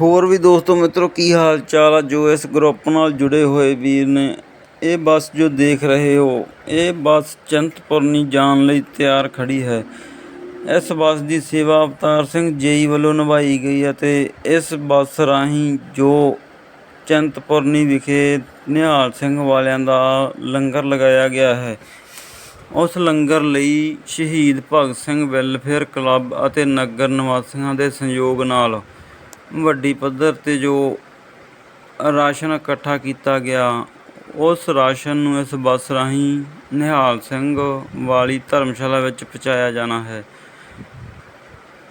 ਹੋਰ ਵੀ ਦੋਸਤੋ ਮਿੱਤਰੋ, ਕੀ ਹਾਲ ਚਾਲ ਆ? ਜੋ ਇਸ ਗਰੁੱਪ ਨਾਲ ਜੁੜੇ ਹੋਏ ਵੀਰ ਨੇ, ਇਹ ਬੱਸ ਜੋ ਦੇਖ ਰਹੇ ਹੋ, ਇਹ ਬੱਸ ਚੰਤਪੁਰਨੀ ਜਾਣ ਲਈ ਤਿਆਰ ਖੜੀ ਹੈ। ਇਸ ਬੱਸ ਦੀ ਸੇਵਾ ਅਵਤਾਰ ਸਿੰਘ ਜੇਈ ਵੱਲੋਂ ਨਿਭਾਈ ਗਈ ਅਤੇ ਇਸ ਬੱਸ ਰਾਹੀਂ ਜੋ ਚੰਤਪੁਰਨੀ ਵਿਖੇ ਨਿਹਾਲ ਸਿੰਘ ਵਾਲਿਆਂ ਦਾ ਲੰਗਰ ਲਗਾਇਆ ਗਿਆ ਹੈ, ਉਸ ਲੰਗਰ ਲਈ ਸ਼ਹੀਦ ਭਗਤ ਸਿੰਘ ਵੈਲਫੇਅਰ ਕਲੱਬ ਅਤੇ ਨਗਰ ਨਿਵਾਸੀਆਂ ਦੇ ਸਹਿਯੋਗ ਨਾਲ ਵੱਡੀ ਪੱਧਰ ਤੇ ਜੋ ਰਾਸ਼ਨ ਇਕੱਠਾ ਕੀਤਾ ਗਿਆ, ਉਸ ਰਾਸ਼ਨ ਨੂੰ ਇਸ ਬੱਸ ਰਾਹੀਂ ਨਿਹਾਲ ਸਿੰਘ ਵਾਲੀ ਧਰਮਸ਼ਾਲਾ ਵਿੱਚ ਪਹੁੰਚਾਇਆ ਜਾਣਾ ਹੈ।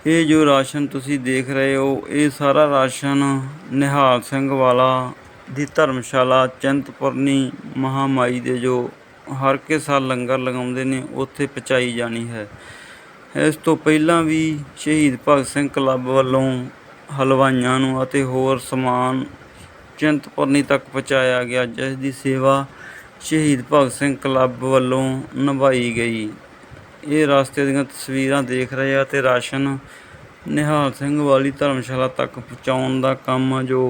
ਇਹ ਜੋ ਰਾਸ਼ਨ ਤੁਸੀਂ ਦੇਖ ਰਹੇ ਹੋ, ਇਹ ਸਾਰਾ ਰਾਸ਼ਨ ਨਿਹਾਲ ਸਿੰਘ ਵਾਲਾ ਦੀ ਧਰਮਸ਼ਾਲਾ ਚੰਤਪੁਰਨੀ ਮਹਾਮਾਈ ਦੇ ਜੋ ਹਰ ਕੇ ਸਾਲ ਲੰਗਰ ਲਗਾਉਂਦੇ ਨੇ, ਉੱਥੇ ਪਹੁੰਚਾਈ ਜਾਣੀ ਹੈ। ਇਸ ਤੋਂ ਪਹਿਲਾਂ ਵੀ ਸ਼ਹੀਦ ਭਗਤ ਸਿੰਘ ਕਲੱਬ ਵੱਲੋਂ ਹਲਵਾਈਆਂ ਨੂੰ ਅਤੇ ਹੋਰ ਸਮਾਨ ਚਿੰਤਪੁਰਨੀ ਤੱਕ ਪਹੁੰਚਾਇਆ ਗਿਆ, ਜਿਸ ਦੀ ਸੇਵਾ ਸ਼ਹੀਦ ਭਗਤ ਸਿੰਘ ਕਲੱਬ ਵੱਲੋਂ ਨਿਭਾਈ ਗਈ। ਇਹ ਰਸਤੇ ਦੀਆਂ ਤਸਵੀਰਾਂ ਦੇਖ ਰਹੇ ਆ ਤੇ ਰਾਸ਼ਨ ਨਿਹਾਲ ਸਿੰਘ ਵਾਲੀ ਧਰਮਸ਼ਾਲਾ ਤੱਕ ਪਹੁੰਚਾਉਣ ਦਾ ਕੰਮ ਜੋ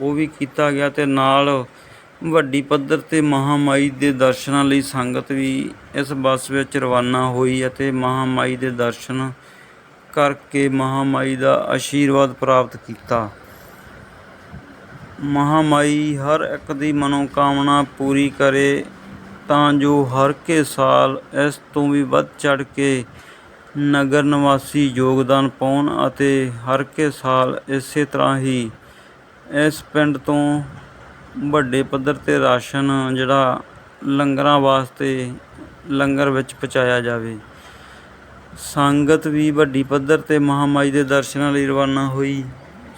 ਉਹ ਵੀ ਕੀਤਾ ਗਿਆ ਤੇ ਨਾਲ ਵੱਡੀ ਪੱਧਰ ਤੇ ਮਹਾਮਾਈ ਦੇ ਦਰਸ਼ਨਾਂ ਲਈ ਸੰਗਤ ਵੀ ਇਸ ਬੱਸ ਵਿੱਚ ਰਵਾਨਾ ਹੋਈ ਅਤੇ ਮਹਾਮਾਈ ਦੇ ਦਰਸ਼ਨ ਕਰਕੇ ਮਹਾਮਾਈ ਦਾ ਆਸ਼ੀਰਵਾਦ ਪ੍ਰਾਪਤ ਕੀਤਾ। ਮਹਾਮਾਈ ਹਰ ਇੱਕ ਦੀ ਮਨੋਕਾਮਨਾ ਪੂਰੀ ਕਰੇ ਤਾਂ ਜੋ ਹਰ ਕੇ ਸਾਲ ਇਸ ਤੋਂ ਵੀ ਵੱਧ ਚੜ ਕੇ ਨਗਰ ਨਿਵਾਸੀ ਯੋਗਦਾਨ ਪਾਉਣ ਅਤੇ ਹਰ ਕੇ ਸਾਲ ਇਸੇ ਤਰ੍ਹਾਂ ਹੀ ਇਸ ਪਿੰਡ ਤੋਂ ਵੱਡੇ ਪੱਧਰ ਤੇ ਰਾਸ਼ਨ ਜਿਹੜਾ ਲੰਗਰਾਂ ਵਾਸਤੇ ਲੰਗਰ ਵਿੱਚ ਪਹੁੰਚਾਇਆ ਜਾਵੇ। ਸੰਗਤ ਵੀ ਵੱਡੀ ਪੱਧਰ ਤੇ ਮਹਾਮਾਈ ਦੇ ਦਰਸ਼ਨਾਂ ਲਈ ਰਵਾਨਾ ਹੋਈ।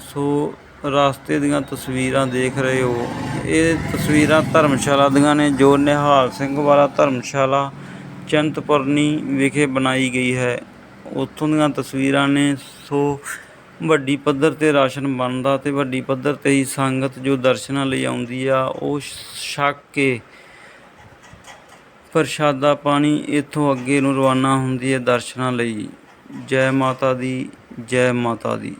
ਸੋ ਰਸਤੇ ਦੀਆਂ ਤਸਵੀਰਾਂ ਦੇਖ ਰਹੇ ਹੋ। ਇਹ ਤਸਵੀਰਾਂ ਧਰਮਸ਼ਾਲਾ ਦੀਆਂ ਨੇ, ਜੋ ਨਿਹਾਲ ਸਿੰਘ ਵਾਲਾ ਧਰਮਸ਼ਾਲਾ ਚੰਤਪੁਰਨੀ ਵਿਖੇ ਬਣਾਈ ਗਈ ਹੈ। ਉੱਥੋਂ ਦੀਆਂ ਤਸਵੀਰਾਂ ਨੇ, ਸੋ ਵੱਡੀ ਪੱਧਰ ਤੇ ਰਾਸ਼ਨ ਬਣਦਾ ਤੇ ਵੱਡੀ ਪੱਧਰ ਤੇ ਹੀ ਸੰਗਤ ਜੋ ਦਰਸ਼ਨਾਂ ਲਈ ਆਉਂਦੀ ਆ, ਉਹ ਛੱਕ ਕੇ ਪ੍ਰਸ਼ਾਦਾ ਪਾਣੀ ਇੱਥੋਂ ਅੱਗੇ ਨੂੰ ਰਵਾਨਾ ਹੁੰਦੀ ਹੈ ਦਰਸ਼ਨਾਂ ਲਈ। ਜੈ ਮਾਤਾ ਦੀ, ਜੈ ਮਾਤਾ ਦੀ।